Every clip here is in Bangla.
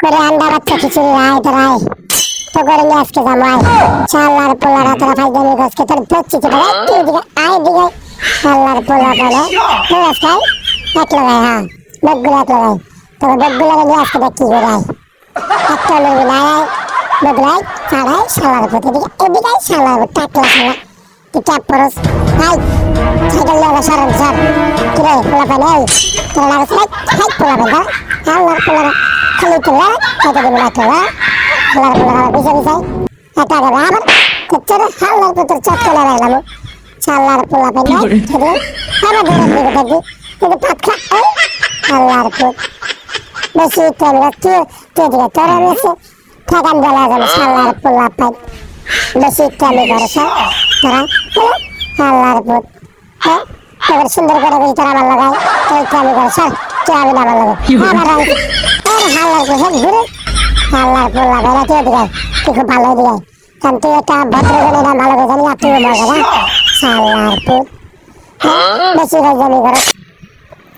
করে আন্ডা বাচ্চা খিচুড়ি রায় তো রায় তো করে নিয়ে আজকে জামাই চাল্লার পোলারা তোরা ভাই জানি গছকে তোর ধরছি কি বলে তুই দিকে আয় দিকে চাল্লার পোলা বলে তুই আজকে এক লাগাই হ্যাঁ। বকগুলো এক লাগাই। তবে বকগুলো নিয়ে আজকে দেখ কি করে আয়। একটা শালার শালার আল্লাহর কত দিন না তোলা আল্লাহর পোলা বিছে বিছে এটা দেবে আবার তোর আল্লাহর পুত্র চট করে রাখলাম আল্লাহর পোলা পানি ছেড়ে আবার ধরে দিকে দেখবি কিন্তু পাত খা এই। আল্লাহর পুত। বেশি তেল তুই তুই দিকে তোর মেসে ঠেকান বলা যাবে আল্লাহর পোলা পাই বেশি তেল করছ তোরা আল্লাহর পুত। হ্যাঁ? সুন্দর করে বেশি তোরা আমার লাগাই তুই তেল করছ তুই আমি না আমার লাগে আমার আর আল্লাহর পুত ঘুরে আল্লাহর পোলা বেড়া তুই দিকে তুই ভালো দিকে কারণ তুই একটা ভদ্র জনে না ভালো করে জানি আর তুই মজা না আল্লাহর পুত বেশি হয়ে যাবি করে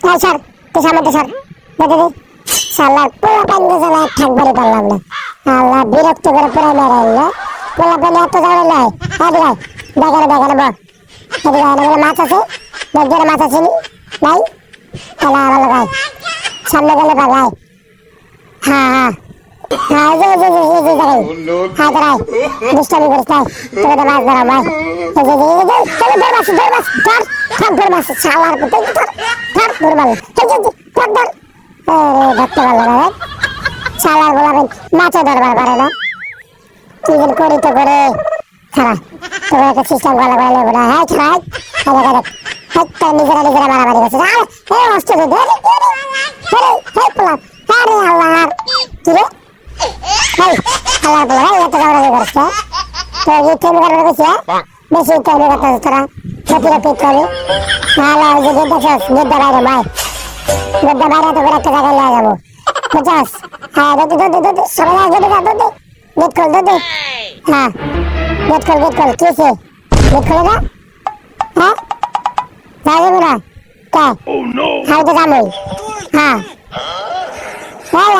এই স্যার তুই সামনে স্যার দেখে দিই সাল্লার পোলা পান গেছে না থাকবারই পারলাম না আল্লাহ বিরক্ত করে পুরো মেরে এলো পোলা পানি এত বল এদিকে এনে মাছ আছে সামনে গেলে পালাই হ্যাঁ হ্যাঁ হ্যাঁ এই যে এই যে এই যে হ্যাঁ দাঁড়াই দুষ্টামি করিস নাই তোকে তো মাছ ধরা ভাই এই যে এই যে চলো ধর মাছ ধর মাছ ধর ধর ধর মাছ শালার পুতে হ্যাঁ হ্যাঁ হ্যাঁ মারামারি করছে কি রে হেই আল্লাহ বলা হেই এত গাওয়া করছে তো এই তেমনি করে গেছে বেশি তেমনি করতে তোরা? প্রতি রক্তি করবি? নাহলে ওই যে গেট দেখছ গেট বাইরে মাই গেট বাইরে তো করে একটা জায়গায় নিয়ে যাব। হ্যাঁ দুধ দুধ দুধ সবাই গেট যা দুধ গেট খোল দুধ হ্যাঁ গেট খোল গেট খোল। কি আছে গেট খোলে না? হ্যাঁ? যাব না কে? আমি তো যাবোই হ্যাঁ। এই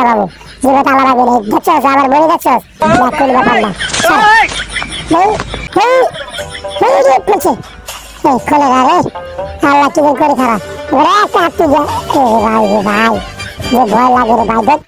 বাবু জীবে তালা ভাঙি নেই দেখছস আমার বই দেখছস দেখ কোনো ব্যাপার না। করছে এই! খোলে না রে। আল্লাহ কি করে খারাপ। ওরে একটা হাত তুই ভাই রে ভাই যে ভয় লাগে রে ভাই দেখ।